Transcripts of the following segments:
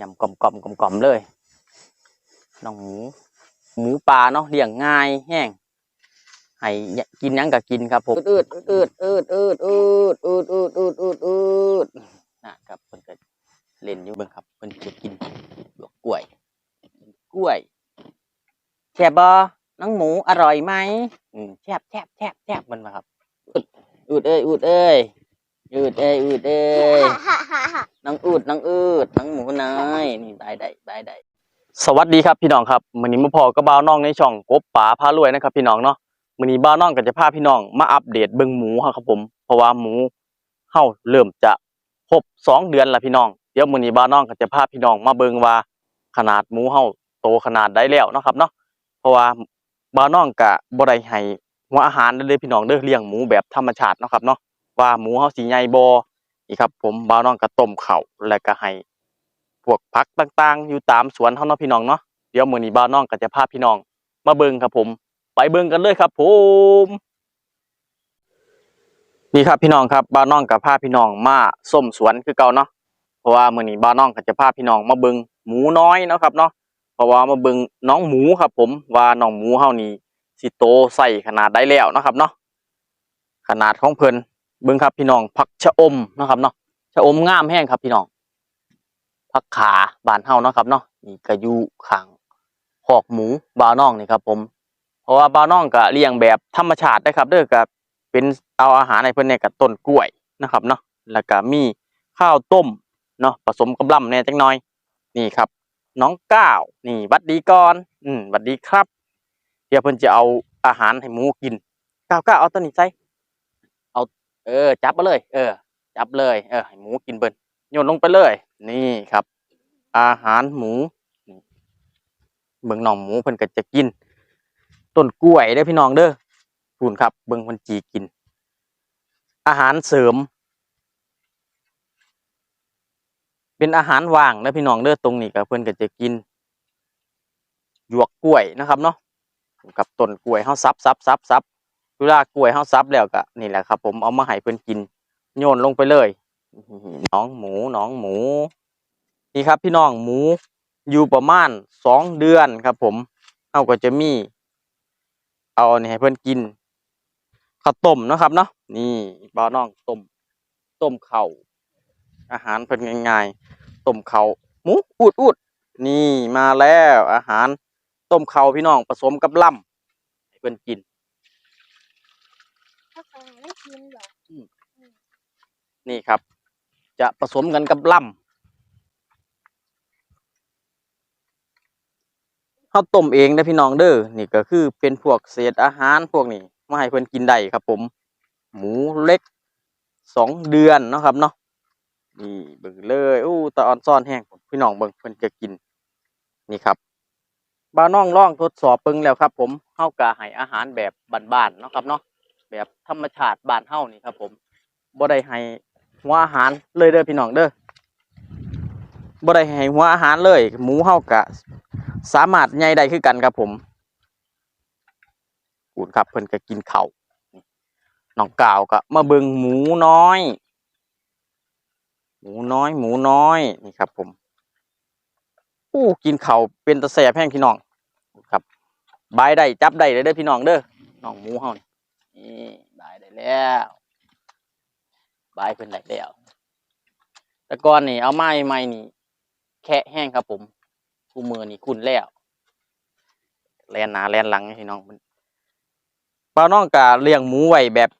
ยำกลอมกลมกลอมกลอมๆเลยน้องหมูหมูป่าเนาะเลี้ยงง่ายแห้งให้กินยังก็กินครับผมอืดอืดอืดอืดอืดอืดอืดอืดอืดอืดนะครับเพิ่นก็เล่นอยู่เบิ่งครับเพิ่นจะกินดอกกล้วยกล้วยแซ่บบ่น้องหมูอร่อยไหมอืมแซ่บแซ่บแซ่บแซ่บมันมาครับอืดอืดเอ้ยอืดเอ้ย อืดเอ้ยอืดเอ้ยน้องอูดน้องอูดน้องหมูน้อยนี่บายได้บายได้สวัสดีครับพี่น้องครับมื้อนี้มาพอกับบ่าวน้องในช่องกบป๋าพารวยนะครับ พี่น้องเนาะมื้อนี้บ่าวน้องก็จะพาพี่น้องมาอัปเดตเบิ่งหมูครับผม เพราะว่าหมูเฮาเริ่มจะครบสองเดือนแล้วพี่น้องเดี๋ยวมื้อนี้บ่าวน้องก็จะพาพี่น้องมาเบิ่งว่าขนาดหมูเฮาโตขนาดใดแล้วเนาะครับเนาะเพราะว่าบ่าวน้องก็บ่ได้ให้หัวอาหารเด้อพี่น้องเด้อเลี้ยงหมูแบบธรรมชาติเนาะครับเนาะ ว่าหมูเฮาสิใหญ่บ่นี่ครับ ผมบ่าวน้องก็ต้มข้าวแล้วก็ให้พวกผักต่างๆ อยู่ตามสวนเฮาเนาะพี่น้องเนาะเดี๋ยวมื้อนี้บ่าวน้องก็จะพาพี่น้อง มาเบิ่งครับผม ไปเบิ่งกันเลยครับ ผมนี่ครับพี่น้องครับบ่าวน้องกับพาพี่น้องมาส้มสวนคือเก่าเนาะเพราะว่ามื้อนี้บ่าวน้องก็จะพาพี่น้องมาเบิ่งหมูน้อยเนาะครับเนาะเพราะว่ามาเบิ่งน้องหมูครับ ผมว่าน้องหมูเฮานี่สิโตใส่ขนาดใดแล้วเนาะครับเนาะขนาดของเพิ่น เบิ่งครับพี่น้องผักชะอมนะครับเนาะชะอมงามแห้งครับพี่น้องผักขาบานเฮาเนาะครับเนาะนี่ก็อยู่ข้างคอกหมูบาน้องนี่ครับ ผม เพราะว่าบาน้องก็เลี้ยงแบบธรรมชาติได้ครับ เด้อก็เป็นเอาอาหารให้เพิ่นเนี่ยกับต้นกล้วยนะครับเนาะแล้วก็มีข้าวต้มเนาะผสมกับลำแหน่จักหน่อย นี่ครับ น้องก้าวนี่หวัดดีก่อนอืมหวัดดีครับ เดี๋ยวเพิ่นจะเอาอาหารให้หมูกินก้าวก้าวเอาตัวนี้ใส่ เออ จับมาเลย เออ จับเลย เออหมูกินเบิ้นโยนลงไปเลย นี่ครับ อาหารหมูเบิ่งน้องหมูเพิ่นก็จะกินต้นกล้วยเด้พี่น้องเด้อพูนครับ เบิ่งเพิ่นจีกิน อาหารเสริม เป็นอาหารว่างเด้พี่น้องเด้อตรงนี้ก็เพิ่นก็จะกินหยวกกล้วยนะครับเนาะกับต้นกล้วยเฮาซับซับซับซับ เวลากล้วยเฮาซับแล้วก็นี่แหละครับ ผมเอามาให้เพิ่นกิน โยนลงไปเลยน้องหมูน้องหมู นี่ครับพี่น้องหมูอยู่ประมาณสองเดือนครับ ผมเฮาก็จะมี เอานนี้ให้เพิ่นกินข้าวต้มนะครับเนาะนี่บ่าน้องต้มต้มเข่าอาหารเพิ่นง่ายๆต้มเข่าหมูอูดอูดนี่มาแล้วอาหารต้มเข่าพี่น้องผสมกับล่ำให้เพิ่นกิน ถ้าใครไม่กินเหรอ นี่ครับ จะผสมกันกับล่ำข้าวต้มเองนะพี่น้องเด้อนี่ก็คือเป็นพวกเศษอาหารพวกนี้มาให้เพิ่นกินได้ครับ ผม หมูเล็กสองเดือนเนาะครับเนาะนี่เบิ่งเลยอู้ตาออนซ่อนแห้งพี่น้องเบิ่งเพิ่นจะกิน นี่ครับบ้าน้องลองทดสอบเบิ่งแล้วครับ ผมเฮากะให้อาหารแบบบ้านๆเนาะครับเนาะแบบธรรมชาติบ้านเฮานี่ครับ ผมบ่ได้ให้ หัวอาหารเลยเด้อพี่น้องเด้อบ่ได้ให้หัวอาหารเลย หมูเฮากะ สามารถใหญ่ได้คือกันครับผมปูนครับเพิ่นก็กินเข้าน้องก่าวก็มาเบิงหมูน้อย หมูน้อย หมูน้อยนี่ครับ ผมอู้กินเข้าเป็นตะแสบแห้งพี่น้องครับบายได้จับได้เลยเด้อพี่น้องเด้อน้องหมูเฮานี่นี่บายได้แล้ว บายเพิ่นได้แล้ว แต่ก่อนนี่เอาไม้ใหม่นี่ แค่แห้งครับผมคู่มือนี่คุณแล้วแลนหนาแลนหลังพี่น้องมันป้าน้องกะเลี้ยงหมูไว้แบบ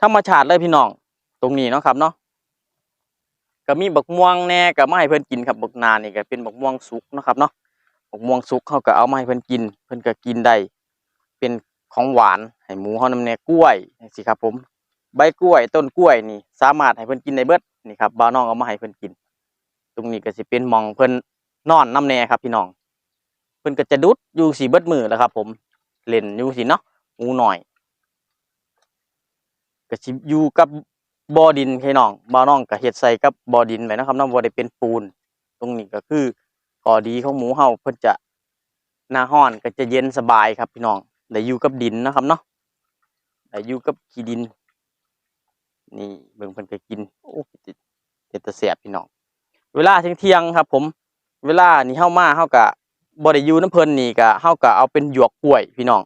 ธรรมชาติเลยพี่น้อง ตรงนี้เนาะครับเนาะก็มีบักม่วงแน่ก็มาให้เพิ่นกินครับบักนานี่ก็เป็นบักม่วงสุกนะครับเนาะบักม่วงสุกเขาก็เอามาให้เพิ่นกิน เพิ่นก็กินได้เป็นของหวานให้หมูเฮานำแน่กล้วยจังซี่ครับผม ใบกล้วยต้นกล้วยนี่ สามารถให้เพิ่นกินได้เบิดนี่ครับบ่าวน้องเอามาให้เพิ่นกิน ตรงนี้ก็สิเป็นหมองเพิ่นนอนน้ำแน่ครับพี่น้อง เพิ่นก็จะดุดอยู่สีเบิดมือแล้วครับ ผมเล่นอยู่สิเนาะหมูหน่อยก็สิอยู่กับบ่อดินพี่น้องบ่าวน้องก็เฮ็ดใส่กับบ่อดินไว้นะครับนาะบ่ได้เป็นปูน ตรงนี้ก็คือข้อดีของหมูเฮาเพิ่นจะหน้าร้อนก็จะเย็นสบายครับพี่น้องได้อยู่กับดินนะครับเนาะได้อยู่กับขี้ดิน นี่เบิ่งเพิ่นก็กินโอ้เป็นตาแสบพี่น้องเวลาเที่ยงครับ ผม เวลานี่เฮามาเฮาก็บ่ได้อยู่น้ำเพิ่นนี่ก็เฮาก็เอาเป็นหยวกกล้วยพี่น้อง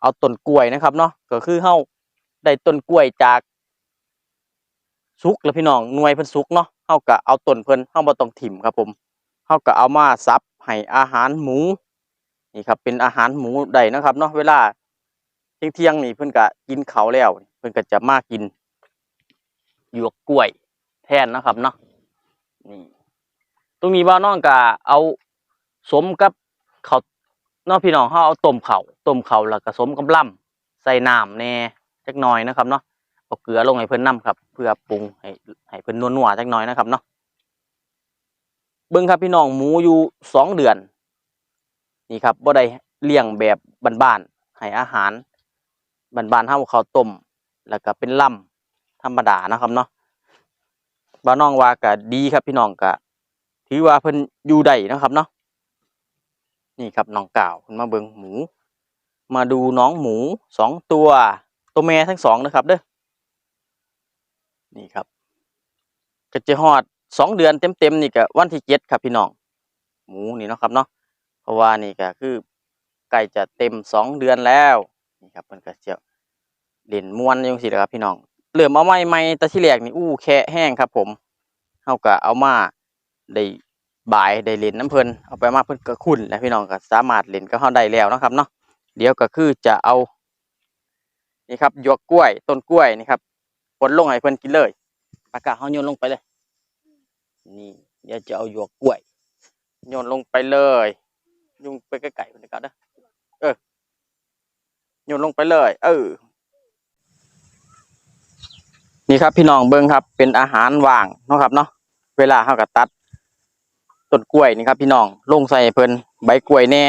เอาต้นกล้วยนะครับเนาะก็คือเฮาได้ต้นกล้วยจากสุกแล้วพี่น้องหน่วยเพิ่นสุกเนาะเฮาก็เอาต้นเพิ่นเฮาบ่ต้องถิ่มครับ ผมเฮาก็เอามาซับให้อาหารหมูนี่ครับเป็นอาหารหมูได้นะครับเนาะเวลาเที่ยงๆนี่เพิ่นก็กินเขาแล้ว เพิ่นก็จะมากิน หยวกกล้วย แทนนะครับเนาะนี่ตรงนี้บ่าน้องก็เอาสมกับเขาวเนาะพี่น้องเฮาเอาต้มเข้าต้มเข้าแล้วก็สมกับล่ำใส่น้ำแน่จักหน่อยนะครับเนาะเอาเกลือลงให้เพิ่นนํครับ เพื่อปรุงให้ให้เพิ่นนัวๆจักหน่อยนะครับเนาะเบิ่งครับพี่น้องหมูอยู่สองเดือน นี่ครับบ่ได้เลี้ยงแบบบ้านๆให้อาหารบ้านๆเฮาข้าต้มแล้วก็เป็นล่ำ ธรรมดานะครับเนาะบ่าวน้องว่าก็ดีครับพี่น้องก็ถือว่าเพิ่นอยู่ได้นะครับเนาะนี่ครับน้องก่าวเพิ่นมาเบิงหมู มาดูน้องหมูสองตัว ตัวแม่ทั้งสองนะครับเด้อนี่ครับก็จะฮอดสองเดือนเต็มๆนี่ก็วันที่เจ็ดครับพี่น้อง หมูนี่นะครับเนาะเพราะว่านี่ก็คือใกล้จะเต็มสองเดือนแล้วนี่ครับเพิ่นก็จะเล่นม่วนจังซี่แหละครับพี่น้อง เริ่มเอาใหม่ๆแต่ที่แรกนี่อู้แค่แห้งครับ ผมเฮาก็เอามาได้บายได้เล่นน้ำเพิ่นเอาไปมาเพิ่นก็คุ้นแล้วพี่น้องก็สามารถเล่นกับเฮาได้แล้วนะครับเนาะเดี๋ยวก็คือจะเอานี่ครับหยวกกล้วยต้นกล้วยนี่ครับปนลงให้เพิ่นกินเลยปากกาเฮาโยนลงไปเลย นี่เดี๋ยวจะเอาหยวกกล้วยโยนลงไปเลยยุงไปใกล้ๆเพิ่นก็เด้เออโยนลงไปเลย เออ นี่ครับพี่น้องเบิ้งครับ เป็นอาหารว่างเนาะครับเนาะเวลาเฮาก็ตัดต้นกล้วยนี่ครับ พี่น้องลงใส่เพิ่นใบกล้วยแน่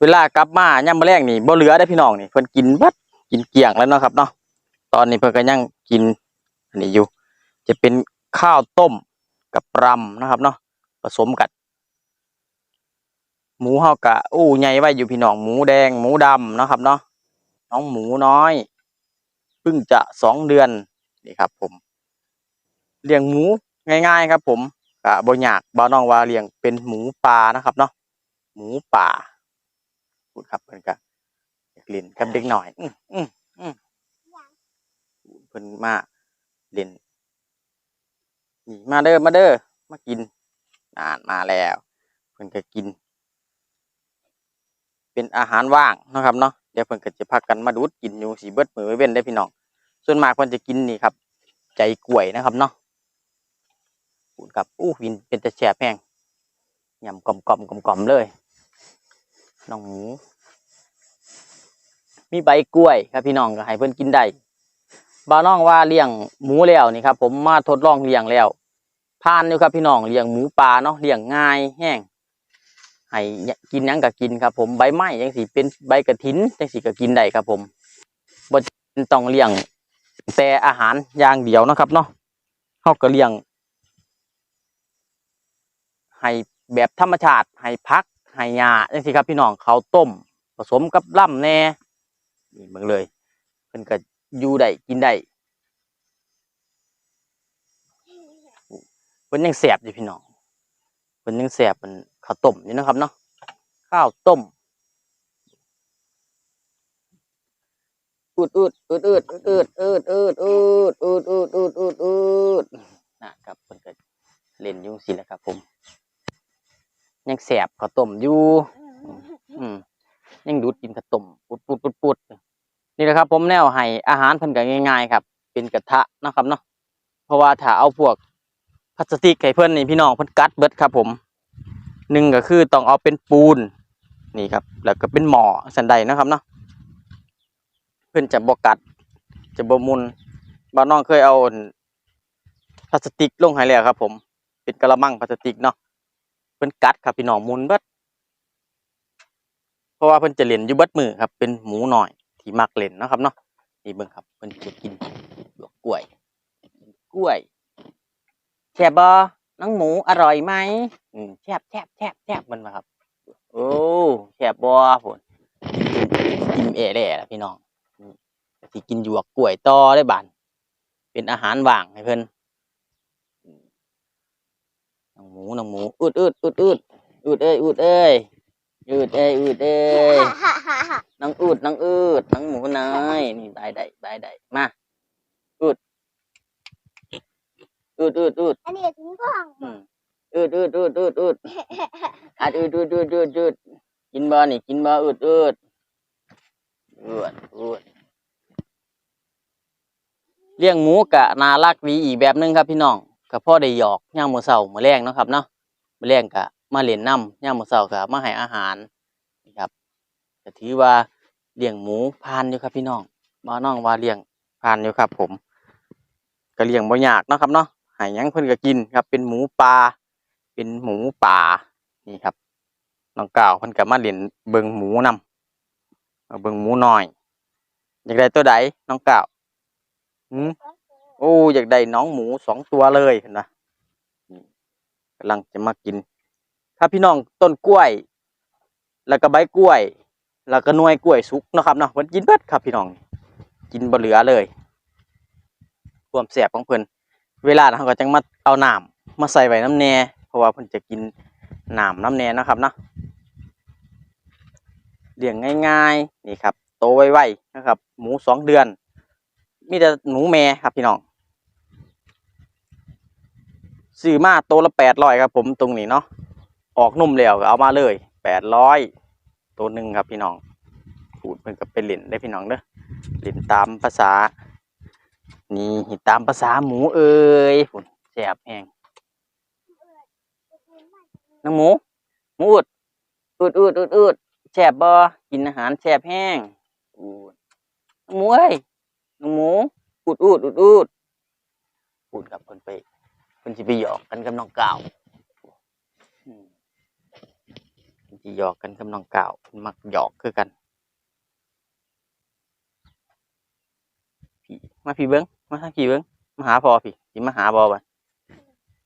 เวลากลับมายามมื้อแลงนี่บ่เหลือได้พี่น้องนี่เพิ่นกินบิดกินเกลี้ยงแล้วเนาะครับเนาะตอนนี้เพิ่นก็ยังกินอันนี้อยู่ จะเป็นข้าวต้มกับรำนะครับเนาะผสมกันหมูเฮากะอู้ใหญ่ไว้อยู่พี่น้องหมูแดงหมูดำนะครับเนาะน้องหมูน้อย เพิ่งจะสองเดือนนี่ครับ ผมเลี้ยงหมูง่าย ๆ ครับ ผมกะบ่ยากบ่าน้องว่าเลี้ยงเป็นหมูป่านะครับเนาะหมูป่าพูดครับเพิ่อนกะอยากเล่นกับเด็กหน่อย อืมอืมอืมเพิ่นมาเล่นนี่มาเด้อมาเด้อมากินนานมาแล้ว เพิ่อนก็กิน เป็นอาหารว่างนะครับเนาะเดี๋ยวเพิ่นก็จะพักกันมาดูดกินอยู่สีเบิดมือไว้เว้นได้พี่น้อง ส่วนมากเพิ่นจะกินนี่ครับ ใจกล้วยนะครับเนาะพูดครับอู้วินเป็นต่แฉบแห้งยำกลอมกลอมกลอมกลอมๆเลยน้องหมูมีใบกล้วยครับพี่น้องก็ให้เพิ่นกินได้บ่าน้องว่าเลี้ยงหมูแล้วนี่ครับ ผมมาทดลองเลี้ยงแล้วผ่านอยู่ครับพี่น้องเลี้ยงหมูป่าเนาะเลี้ยงง่ายแห้ง ให้กินยังก็กินครับ ผมใบไม้จังสิเป็นใบกระถินจังสิก็กินได้ครับ ผมบ่จำเป็นต้องเลี้ยงแต่อาหารอย่างเดียวนะครับ เนาะเฮาก็เลี้ยงให้แบบธรรมชาติให้พักให้หญ้าจังสิครับพี่น้องเขาวต้ม ผสมกับล่ำแน่นี่เบิ่งเลยเพิ่นก็อยู่ได้กินได้เพิ่นยังแสบอยู่พี่น้องเพิ่นยังแสบเป็น ข้าวต้มอยู่นะครับเนาะข้าวต้มอืดอืดอืดอืดอืดอืดอืดอืดอืดอืดอืดอืดอืดนะครับเพิ่นก็เล่นยู่งสิแหละครับ ผม ยังแสบข้าวต้มอยู่อืมยังดูดกินข้าวต้มปุดปุดปุดปุดนี่แหละครับ ผมแนวให้อาหารเพิ่นก็ง่ายๆ ครับ เป็นกระทะนะครับเนาะเพราะว่าถ้าเอาพวกพลาสติกให้เพิ่นนี่พี่น้องเพิ่นกัดเบิดครับ ผม หนึ่งก็คือต้องเอาเป็นปูนนี่ครับ แล้วก็เป็นหมอสันใดนะครับเนาะเพื่อนจะบกัด จะบมุนบ้านน้องเคยเอาพลาสติกลงให้แล้วครับ ผม เป็นกระมังพลาสติกเนาะเพิ่อนกัดครับพี่น้องมุนเบิดเพราะว่าเพิ่อนจะเล่นอยู่เบิดมือครับ เป็นหมูหน่อยที่มักเล่นนะครับเนาะนี่เบิ่งครับเพิ่อนจะกินกกล้วยกล้วยแซ่บบ่ น้องหมูอร่อยไหมอืมแซบแซบแซบแซบมันมาครับ โอ้แซบบัวผลกินเอแหล่ละพี่น้องอืมที่กินหยวกกล้วยต่อได้บานเป็นอาหารว่างให้เพิ่นอืมหมูน้องหมูอืดอืดอืดอืดอืดเอ้ยอืดเอ้ยอืดเอ้ยอืดเอ้ยน้องอืดน้องอืดน้องหมูน้อยนี่บายได้บายได้มาอืด อืดอืดอืดอันนี้ถึงกล้องอืมอืดอืดอืดอืดอืดอัดอืดอืดอืดอืดอืดกินบ่นี่กินบ่อืดอืดอืดอืดเลี้ยงหมูกะน่ารักดีอีกแบบหนึงครับพี่น้องก็พ่อได้หยอกย่างมื้อเช้ามื้อแรงเนาะครับเนาะมื้อแรงกะมาเล่นน้ำย่างมื้อเช้าก็มาให้อาหารนี่ครับก็ถือว่าเลี้ยงหมูผ่านอยู่ครับพี่น้องบ่น้องว่าเลี้ยงผ่านอยู่ครับ ผม ก็เลี้ยงบ่ยากเนาะครับเนาะ ให้หยังเพิ่นก็กินครับ เป็นหมูป่าเป็นหมูป่านี่ครับน้องก้าวเพิ่นก็มาเล่นเบิงหมูนำมาเบิงหมูน้อยอยากได้ตัวใดน้องก้าวหืมโอ้อยากได้น้องหมูสองตัวเลยเห็นะนี่กำลังจะมากิน ถ้าพี่น้องต้นกล้วย แล้วก็ใบกล้วย แล้วก็นวยกล้วยสุกนะครับเนาะเพิ่นกินเบิดครับพี่น้อง กินบ่เหลือเลย ความแสบของเพิ่น เวลาเขาก็จังมาเอาน้ำมาใส่ไว้น้ำแน่เพราะว่าเพิ่นจะกินน้ำน้ำแน่นะครับเนาะเลี้ยงง่ายๆนี่ครับโตไวๆนะครับ หมูสองเดือน มีแต่หนูแม่ครับพี่น้องซื้อมาโตละแปดร้อยครับผมตรงนี้เนาะออกนุ่มแล้วก็เอามาเลยแปดร้อยตัวหนึ่งครับพี่น้องพูดเพิ่นก็ไปเล่นได้พี่น้องเด้อเล่นตามภาษา นี่ตามภาษาหมูเอ้ยฝุ่นแสบแหงน้องหมูหมูอุดอุดอุดอุดอุดแสบบ่กินอาหารแสบแห้งอูดน้องหมูเอ้ยน้องหมูอุดอุดอุดอุดอุดกับเพิ่นไปเพิ่นสิไปหยอกกันกับน้องเก่าวอืมเพิ่นสิหยอกกันกับน้องเก่าวเพิ่นมักหยอกคือกัน มาพี่เบิ้ง มาทางพี่เบิ้งมาหาพอพี่สิมาหาบอบ่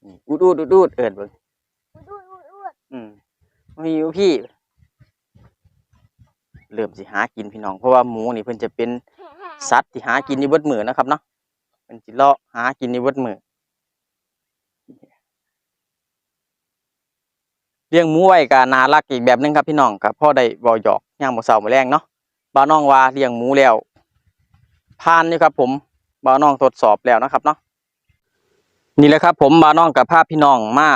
อืมอูดอูดอูดอูดเอิ้นเบิ้งอุดอุดอุดอุดอืมมาพี่อยู่พี่เริ่มสิหากินพี่น้องเพราะว่าหมูนี่เพิ่นจะเป็นสัตว์ที่หากินในเบิดมื้อนะครับเนาะเพิ่นสิเลาะหากินในเบิดมื้อเลี้ยงหมูไว้ก็น่ารักอีกแบบหนึงครับพี่น้องก็พอได้เว้าหยอกย่างมื้อเช้ามื้อแรงเนาะบ่าวน้องว่าเลี้ยงหมูแล้วผ่านอยู่ครับผม บาน้องทดสอบแล้วนะครับเนาะนี่แหละครับ ผมบาน้องกับภาพพี่น้องมา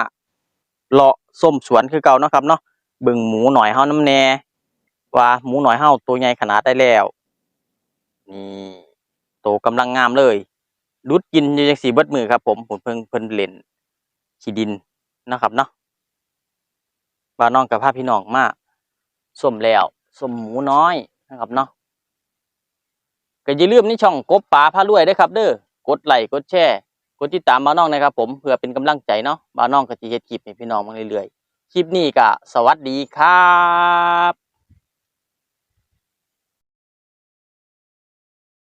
เลาะส้มสวนคือเก่านะครับเนาะบิ่งหมูหน่อยเฮาน้ำแน่ว่าหมูหน่อยเฮาตัวใหญ่ขนาดได้แล้วนี่โตกำลังงามเลยรุดกินอยู่จังสีเบิดมือครับผมผมเพิ่งเพิ่นเล่นขี้ดินนะครับเนาะบาน้องกับภาพพี่น้องมาส้มแล้วส้มหมูน้อยนะครับเนาะ ก็อย่าลืมในช่องกบป่าพารวยได้ครับ เด้อกดไลค์กดแชร์กดติดตามบ้าน้องนะครับ ผมเพื่อเป็นกำลังใจเนาะบ้าน้องก็จะเฮ็ดคลิปให้พี่น้องมาเรื่อยๆคลิปนี้ก็สวัสดีครับ